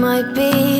might be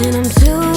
And I'm too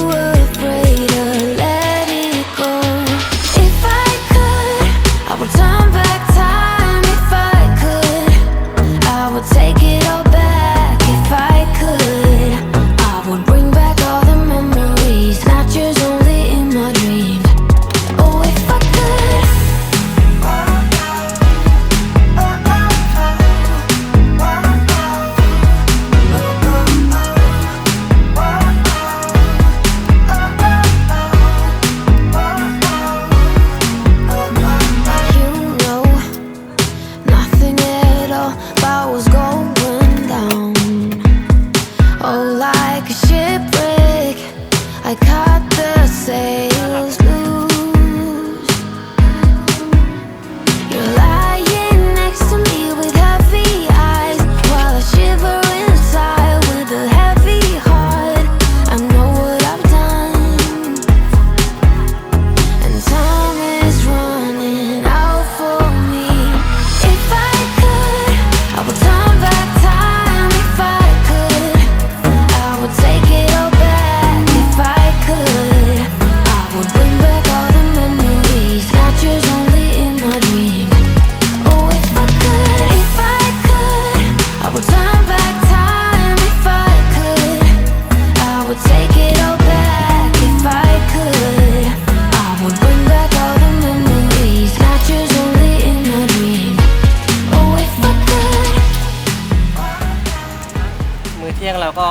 ที่ยงเราก็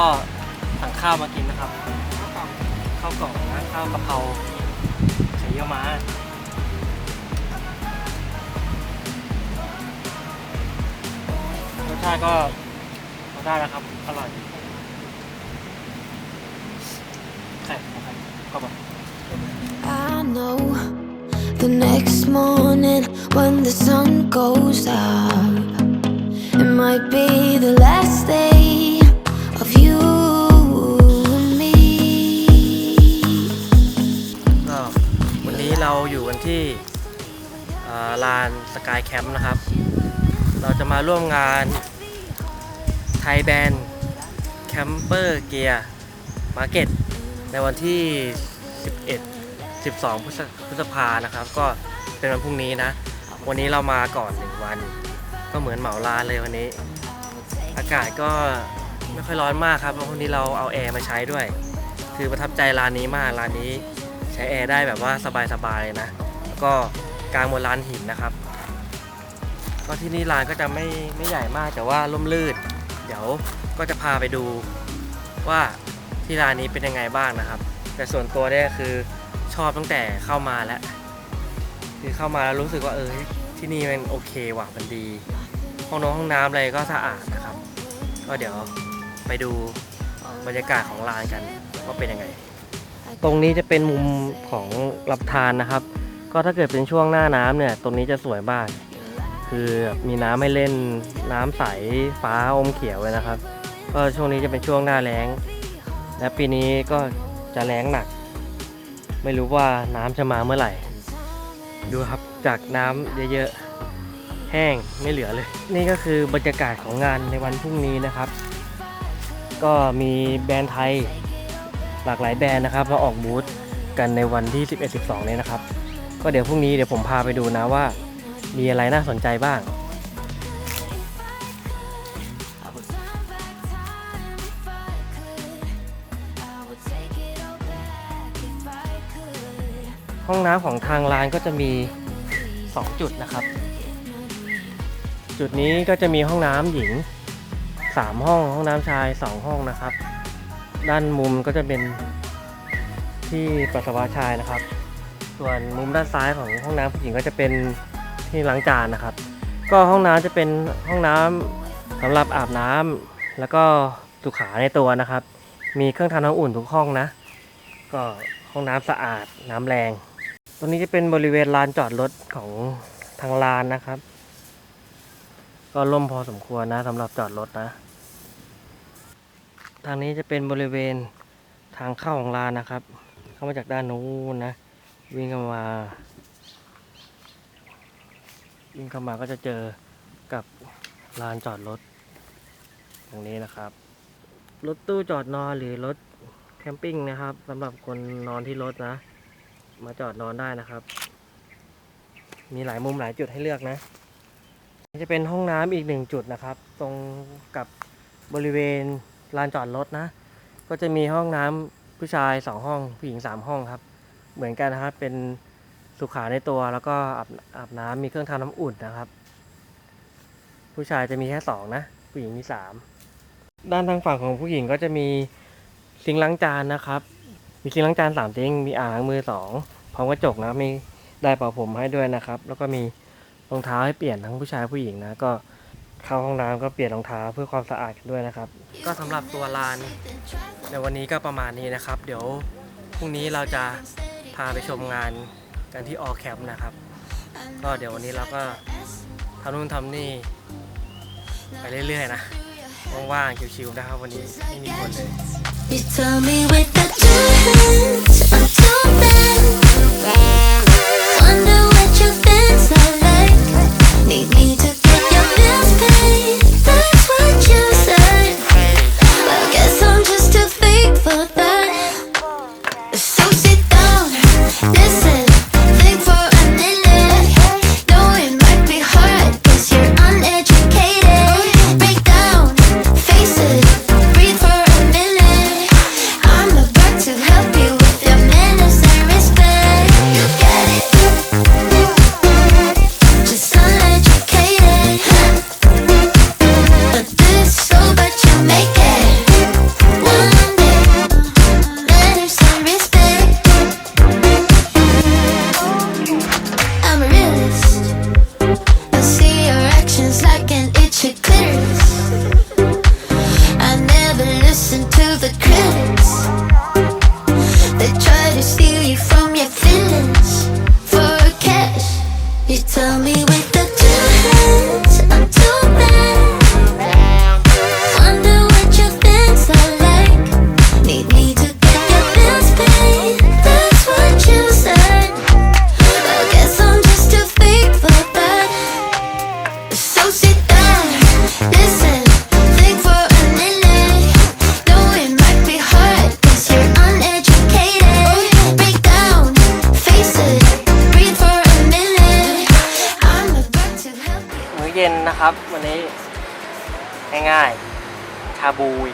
สั่งข้าวมากินนะครับ ข้าวกล่องนะข้าวกะเพราไข่เยี่ยวม้าสชาติก็มาได้แล้วครับ อร่อยไข่ก็บอก I know the next morning when the sun goes out it might be the last day กันที่ลานสกายแคมป์นะครับ เราจะมาร่วมงานไทยแบนด์แคมเปอร์เกียร์มาร์เก็ตในวันที่ 11 12 พฤษภานะครับ ก็เป็นวันพรุ่งนี้นะ วันนี้เรามาก่อน1วัน ก็เหมือนเหมาลานเลยวันนี้ อากาศก็ไม่ค่อยร้อนมากครับเพราะวันนี้เราเอาแอร์มาใช้ด้วย คือประทับใจร้านนี้มาก ร้านนี้ ช้แอร์ได้แบบว่าสบายๆเลยนะ แล้วก็กลางบนร้านหินนะครับ ก็ที่นี่ร้านก็จะไม่ไม่ใหญ่มากแต่ว่าร่มรื่น เดี๋ยวก็จะพาไปดูว่าที่ร้านนี้เป็นยังไงบ้างนะครับ แต่ส่วนตัวเนี่ยคือชอบตั้งแต่เข้ามาแล้ว คือเข้ามาแล้วรู้สึกว่าเออที่นี่มันโอเคว่ะมันดี ห้องน้องห้องน้ำอะไรก็สะอาดนะครับ ก็เดี๋ยวไปดูบรรยากาศของร้านกันว่าเป็นยังไง ตรงนี้จะเป็นมุมของรับทานนะครับ ก็ถ้าเกิดเป็นช่วงหน้าน้ำเนี่ย ตรงนี้จะสวยมาก คือมีน้ำให้เล่นน้ำใสฟ้าอมเขียวเลยนะครับ ก็ช่วงนี้จะเป็นช่วงหน้าแล้ง และปีนี้ก็จะแล้งหนัก ไม่รู้ว่าน้ำจะมาเมื่อไหร่ ดูครับจากน้ำเยอะๆแห้งไม่เหลือเลย นี่ก็คือบรรยากาศของงานในวันพรุ่งนี้นะครับ ก็มีแบรนด์ไทย หลากหลายแบรนด์นะครับมาออกบูธกันในวันที่ 11-12 นี้นะครับ ก็เดี๋ยวพรุ่งนี้เดี๋ยวผมพาไปดูนะว่า มีอะไรน่าสนใจบ้างห้องน้ำของทางร้านก็จะมี 2 จุดนะครับ จุดนี้ก็จะมีห้องน้ำหญิง 3 ห้อง ห้องน้ำชาย 2 ห้องนะครับ ด้านมุมก็จะเป็นที่ปัสสาวะชายนะครับ ส่วนมุมด้านซ้ายของห้องน้ำผู้หญิงก็จะเป็นที่ล้างจานนะครับ ก็ห้องน้ำจะเป็นห้องน้ำสำหรับอาบน้ำแล้วก็สุขาในตัวนะครับ มีเครื่องทำน้ำอุ่นทุกห้องนะ ก็ห้องน้ำสะอาดน้ำแรง ตรงนี้จะเป็นบริเวณลานจอดรถของทางลานนะครับ ก็ล่มพอสมควรนะสำหรับจอดรถนะ ทางนี้จะเป็นบริเวณทางเข้าของลานนะครับ เข้ามาจากด้านนู้นนะ วิ่งเข้ามา วิ่งเข้ามาก็จะเจอกับลานจอดรถ ตรงนี้นะครับ รถตู้จอดนอนหรือรถแคมปิ้งนะครับสำหรับคนนอนที่รถนะ มาจอดนอนได้นะครับ มีหลายมุมหลายจุดให้เลือกนะ จะเป็นห้องน้ำอีกหนึ่งจุดนะครับ ตรงกับบริเวณ ลานจอดรถนะ ก็จะมีห้องน้ำผู้ชายสองห้องผู้หญิงสามห้องครับ เหมือนกันนะครับเป็นสุขาในตัวแล้วก็อาบอาบน้ำมีเครื่องทำน้ำอุ่นนะครับ ผู้ชายจะมีแค่สองนะ ผู้หญิงมีสามด้านทางฝั่งของผู้หญิงก็จะมีซิงล้างจานนะครับ มีซิงล้างจานสามซิงมีอ่างล้างมือสองพร้อมกระจกนะมีได้เป่าผมให้ด้วยนะครับ แล้วก็มีรองเท้าให้เปลี่ยนทั้งผู้ชายผู้หญิงนะก็ เข้าห้องน้ำก็เปลี่ยนรองเท้าเพื่อความสะอาดกันด้วยนะครับ ก็สำหรับตัวลาน ในวันนี้ก็ประมาณนี้นะครับ เดี๋ยวพรุ่งนี้เราจะพาไปชมงานกันที่ออแคมป์นะครับ ก็เดี๋ยววันนี้เราก็ทำนู่นทำนี่ไปเรื่อยๆนะว่างๆชิวๆนะครับวันนี้ไม่มีคนเลย You tell me with the two hands until then.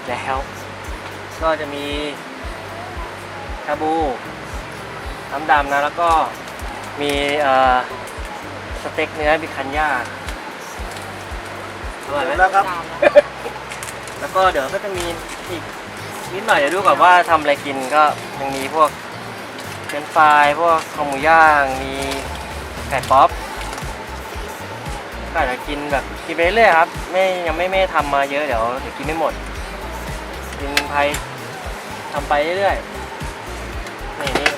แล้ว ก็จะมีชาบูน้ำดำนะ แล้วก็มีเอ่อสเต็กเนื้อบิคันย่าอร่อยไหมแล้วครับ แล้วก็เดี๋ยวก็จะมีอีกนิดหน่อยเดี๋ยวดูก่อนว่าทำอะไรกินก็ยังมีพวกเฟรนช์ฟรายพวกข้าวหมูย่าง มีไก่ป๊อปก็อาจจะกินแบบกินไปเรื่อยครับ ไม่ยังไม่ไม่ทำมาเยอะเดี๋ยวเดี๋ยวกินไม่หมด กินไปทำไปเรื่อยๆนี่นี่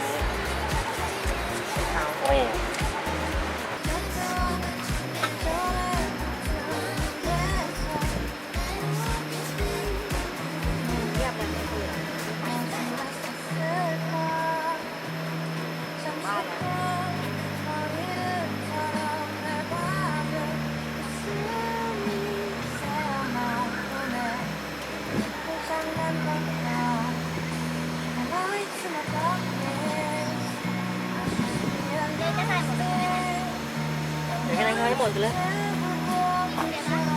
นั่งให้หมดไปเลย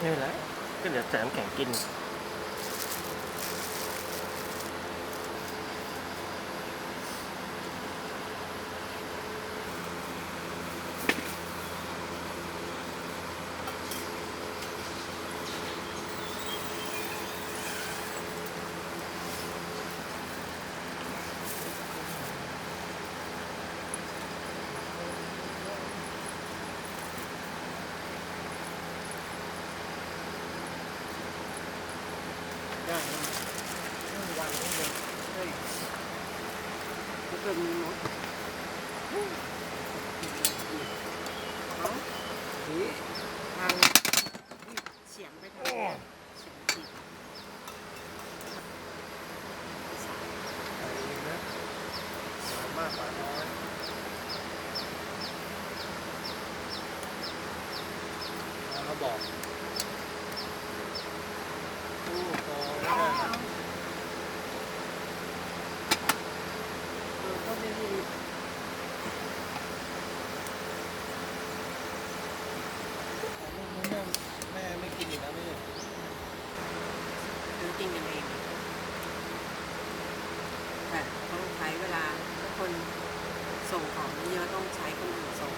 ไม่เป็นไรก็เดี๋ยวใส่น้ำแข็งกิน ได้วางไว้เลยเฮ้ยถ้าเกิดมีรถเอานี่ ทางเฉียงไปทางนี้เฉียงจีบ อะไรนะสามารถปาน้อยแล้วเราบอกตู้โตไม่ได้นะเออก็ไม่มีแม่แม่ไม่กินอีกแล้วนี่ หรือกินกันเองแต่ต้องใช้เวลาถ้าคนส่งของเยอะต้องใช้คนอื่นส่ง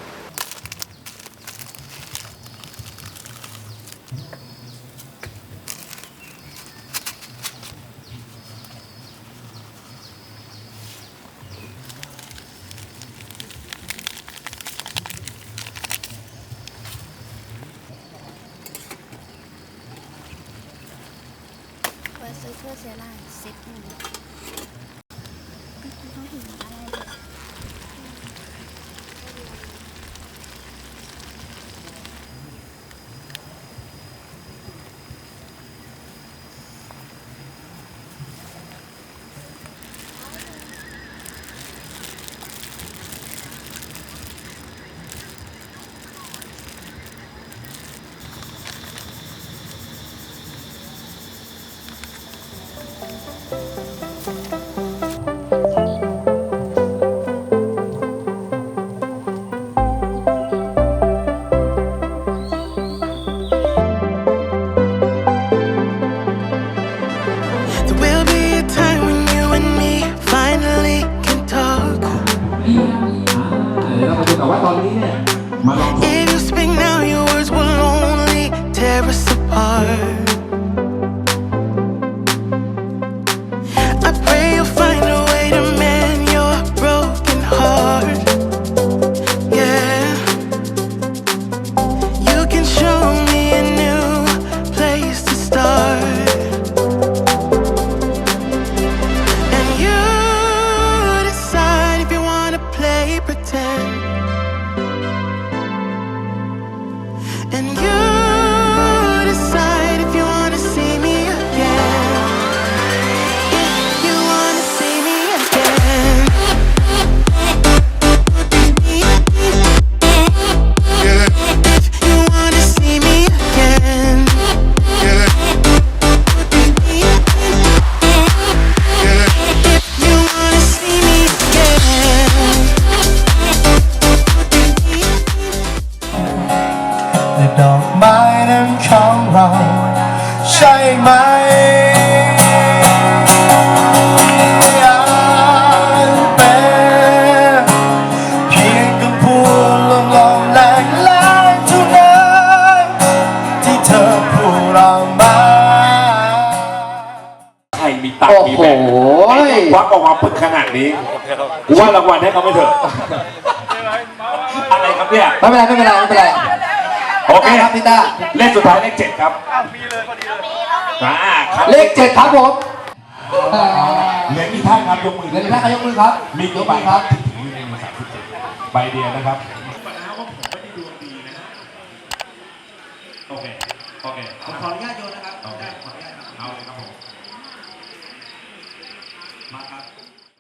เปิดซูเปอร์เซรั่มเซ็ตหนึ่งเขาถึงอะไรเลย มีโหแบบควักออกมาปึกขนาดนี้กูว่ารางวัลให้เขาไม่เถอะ อะไรครับเนี่ย ไม่เป็นไรไม่เป็นไรไม่เป็นไรโอเค ได้ครับพี่ต้าเลขสุดท้ายเลขเจ็ดครับมีเลยพอดีเลยครับเลขเจ็ดครับผมเหลือกี่ท่านครับยกมือเดี๋ยวท่านยกมือครับมียกี่กใบมือคครัรับบถึงมือมีสามสิบเจ็ดใบเดียวนะครับปัญหาว่าผมไม่ได้ดวงดีนะฮะโอเค โอเค ผมขออนุญาตโยนนะครับ